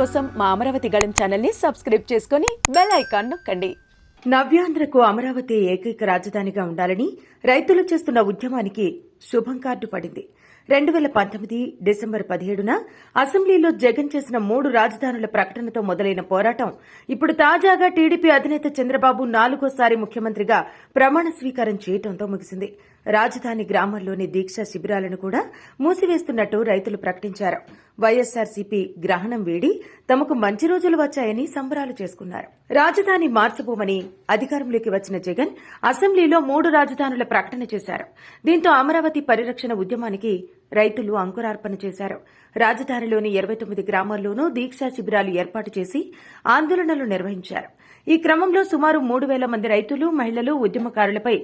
కోసం మా అమరావతి గళం ఛానల్ని సబ్స్క్రైబ్ చేసుకుని బెల్ ఐకాన్ నొక్కండి. నవ్యాంధ్రకు అమరావతి ఏకైక రాజధానిగా ఉండాలని రైతులు చేస్తున్న ఉద్యమానికి శుభం కార్డు పడింది. రెండు వేల పంతొమ్మిది డిసెంబర్ పదిహేడున అసెంబ్లీలో జగన్ చేసిన మూడు రాజధానుల ప్రకటనతో మొదలైన పోరాటం ఇప్పుడు తాజాగా టీడీపీ అధినేత చంద్రబాబు నాలుగోసారి ముఖ్యమంత్రిగా ప్రమాణ స్వీకారం చేయడంతో ముగిసింది. రాజధాని గ్రామాల్లోని దీక్షా శిబిరాలను కూడా మూసివేస్తున్నట్టు రైతులు ప్రకటించారు. వైఎస్సార్సీపీ గ్రహణం వేడి తమకు మంచి రోజులు వచ్చాయని సంబరాలు చేసుకున్నారు. రాజధాని మార్చబోమని అధికారంలోకి వచ్చిన జగన్ అసెంబ్లీలో మూడు రాజధానుల ప్రకటన చేశారు. దీంతో అమరావతి అమరావతి పరిరక్షణ ఉద్యమానికి రైతులు అంకురార్పణ చేశారు. రాజధానిలోని ఇరవై తొమ్మిది గ్రామాల్లోనూ దీక్షా శిబిరాలు ఏర్పాటు చేసి ఆందోళనలు నిర్వహించారు. ఈ క్రమంలో సుమారు మూడు వేల మంది రైతులు మహిళలు ఉద్యమకారులపై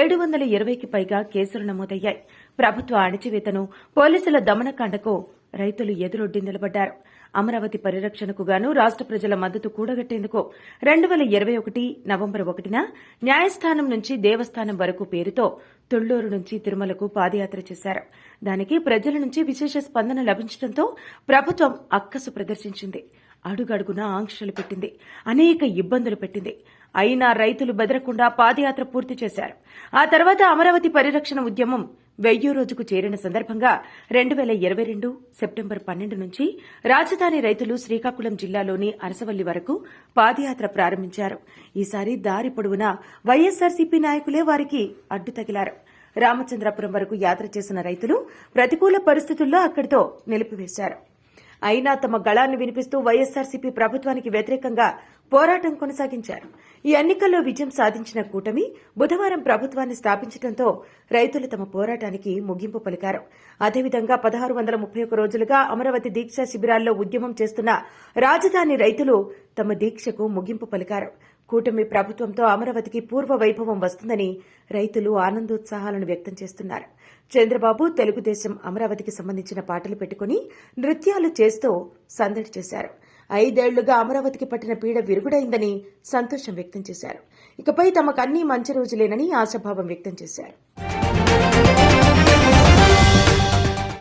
ఏడు వందల ఇరవైకి పైగా కేసులు నమోదయ్యాయి. ప్రభుత్వ అణచివేతను పోలీసుల దమనకాండకు రైతులు ఎదురొడ్డి నిలబడ్డారు. అమరావతి పరిరక్షణకు గాను రాష్ట ప్రజల మద్దతు కూడగట్టేందుకు రెండు వేల ఇరవై ఒకటి నవంబర్ ఒకటిన న్యాయస్థానం నుంచి దేవస్థానం వరకు పేరుతో తొళ్ళూరు నుంచి తిరుమలకు పాదయాత్ర చేశారు. దానికి ప్రజల నుంచి విశేష స్పందన లభించడంతో ప్రభుత్వం అక్కసు ప్రదర్శించింది. అడుగడుగునా ఆంక్షలు పెట్టింది. అనేక ఇబ్బందులు పెట్టింది. అయినా రైతులు బెదరకుండా పాదయాత్ర పూర్తి చేశారు. ఆ తర్వాత అమరావతి పరిరక్షణ ఉద్యమం వెయ్యో రోజుకు చేరిన సందర్భంగా రెండు వేల ఇరవై రెండు సెప్టెంబర్ పన్నెండు నుంచి రాజధాని రైతులు శ్రీకాకుళం జిల్లాలోని అరసవల్లి వరకు పాదయాత్ర ప్రారంభించారు. ఈసారి దారి పొడవునా వైఎస్సార్సీపీ నాయకులే వారికి అడ్డు తగిలారు. రామచంద్రపురం వరకు యాత్ర చేసిన రైతులు ప్రతికూల పరిస్థితుల్లో అక్కడితో నిలిపివేశారు. అయినా తమ గళాన్ని వినిపిస్తూ వైఎస్సార్సీపీ ప్రభుత్వానికి వ్యతిరేకంగా పోరాటం కొనసాగించారు. ఈ ఎన్నికల్లో విజయం సాధించిన కూటమి బుధవారం ప్రభుత్వాన్ని స్థాపించడంతో రైతులు తమ పోరాటానికి ముగింపు పలికారు. అదేవిధంగా పదహారు వందల ముప్పై ఒక్క రోజులుగా అమరావతి దీక్షా శిబిరాల్లో ఉద్యమం చేస్తున్న రాజధాని రైతులు తమ దీక్షకు ముగింపు పలికారు. కూటమి ప్రభుత్వంతో అమరావతికి పూర్వ వైభవం వస్తుందని రైతులు ఆనందోత్సాహాలను వ్యక్తం చేస్తున్నారు. చంద్రబాబు తెలుగుదేశం అమరావతికి సంబంధించిన పాటలు పెట్టుకుని నృత్యాలు చేస్తూ సందడి చేశారు. ఐదేళ్ళుగా అమరావతికి పట్టిన పీడ విరుగుడైందని సంతోషం వ్యక్తం చేశారు. ఇకపై తమకు అన్ని మంచి రోజులేనని ఆశాభావం వ్యక్తం చేశారు.